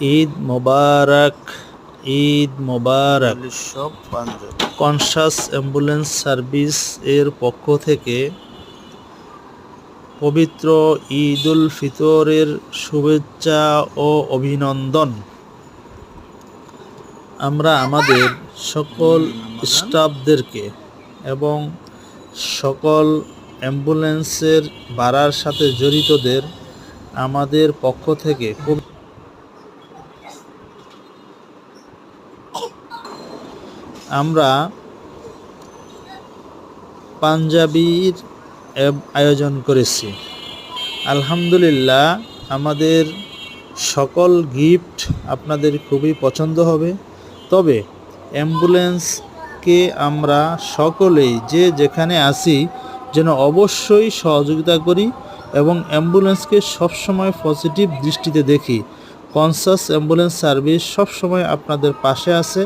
Eid Mubarak Eid Mubarak. Conscious ambulance service এর পক্ষ থেকে পবিত্র ঈদ উল ফিতরের শুভেচ্ছা ও অভিনন্দন। আমরা আমাদের সকল স্টাফদেরকে এবং সকল অ্যাম্বুলেন্সের ভাড়ার সাথে জড়িতদের আমাদের পক্ষ থেকে আমরা পাঞ্জাবির আয়োজন করেছি। আলহামদুলিল্লাহ, আমাদের সকল গিফট আপনাদের খুবই পছন্দ হবে। তবে অ্যাম্বুলেন্সকে আমরা সকলেই, যে যেখানে আসি যেন অবশ্যই সহযোগিতা করি এবং অ্যাম্বুলেন্সকে সবসময় পজিটিভ দৃষ্টিতে দেখি। কনসাস অ্যাম্বুলেন্স সার্ভিস সবসময় আপনাদের পাশে আছে।